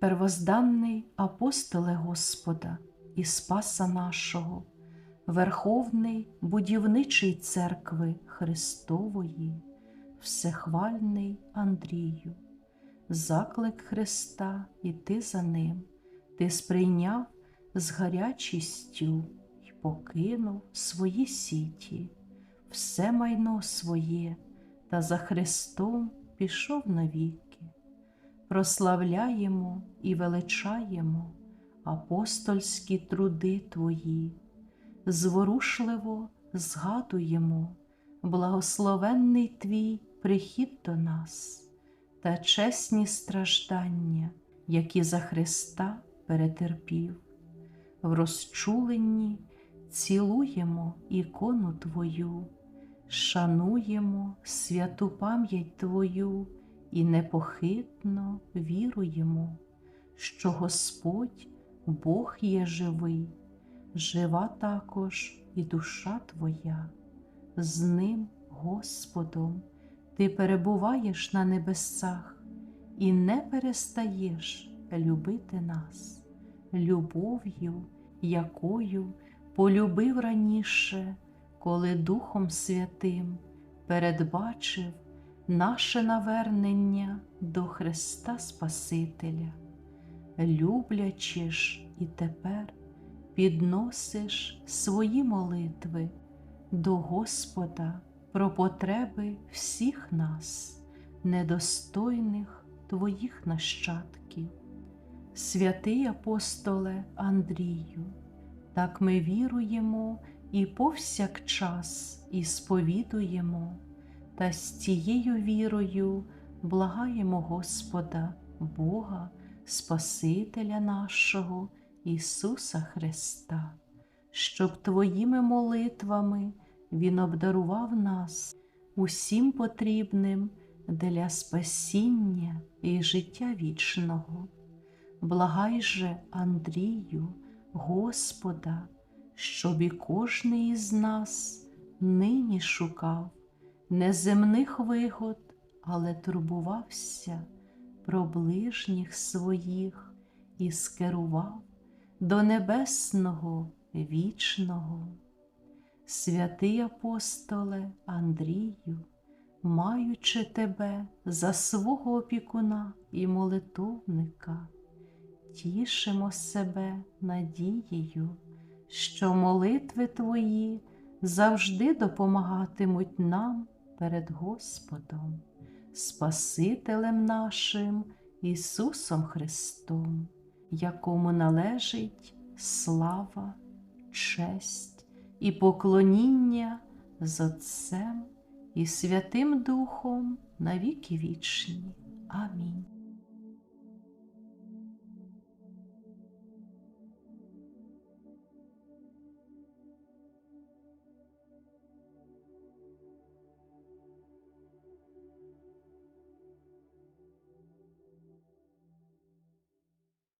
первозданний апостоле Господа і Спаса нашого, Верховний будівничий церкви Христової, всехвальний Андрію, заклик Христа іти за ним, ти сприйняв з гарячістю й покинув свої сіті, все майно своє, та за Христом пішов навіки. Прославляємо і величаємо апостольські труди Твої, зворушливо згадуємо благословенний Твій прихід до нас та чесні страждання, які за Христа перетерпів. В розчуленні цілуємо ікону Твою, шануємо святу пам'ять Твою і непохитно віруємо, що Господь Бог є живий, жива також і душа Твоя. З Ним, Господом, Ти перебуваєш на небесах і не перестаєш любити нас, любов'ю, якою полюбив раніше, коли Духом Святим передбачив наше навернення до Христа Спасителя, люблячи ж і тепер підносиш свої молитви до Господа про потреби всіх нас, недостойних Твоїх нащадків. Святий апостоле Андрію, так ми віруємо і повсякчас і сповідуємо, та з цією вірою благаємо Господа, Бога, Спасителя нашого Ісуса Христа, щоб Твоїми молитвами Він обдарував нас усім потрібним для спасіння і життя вічного. Благай же, Андрію, Господа, щоб і кожний із нас нині шукав неземних вигод, але турбувався про ближніх своїх і скерував до небесного вічного. Святий апостоле Андрію, маючи тебе за свого опікуна і молитовника, тішимо себе надією, що молитви Твої завжди допомагатимуть нам перед Господом, Спасителем нашим Ісусом Христом, якому належить слава, честь і поклоніння з Отцем і Святим Духом на віки вічні. Амінь.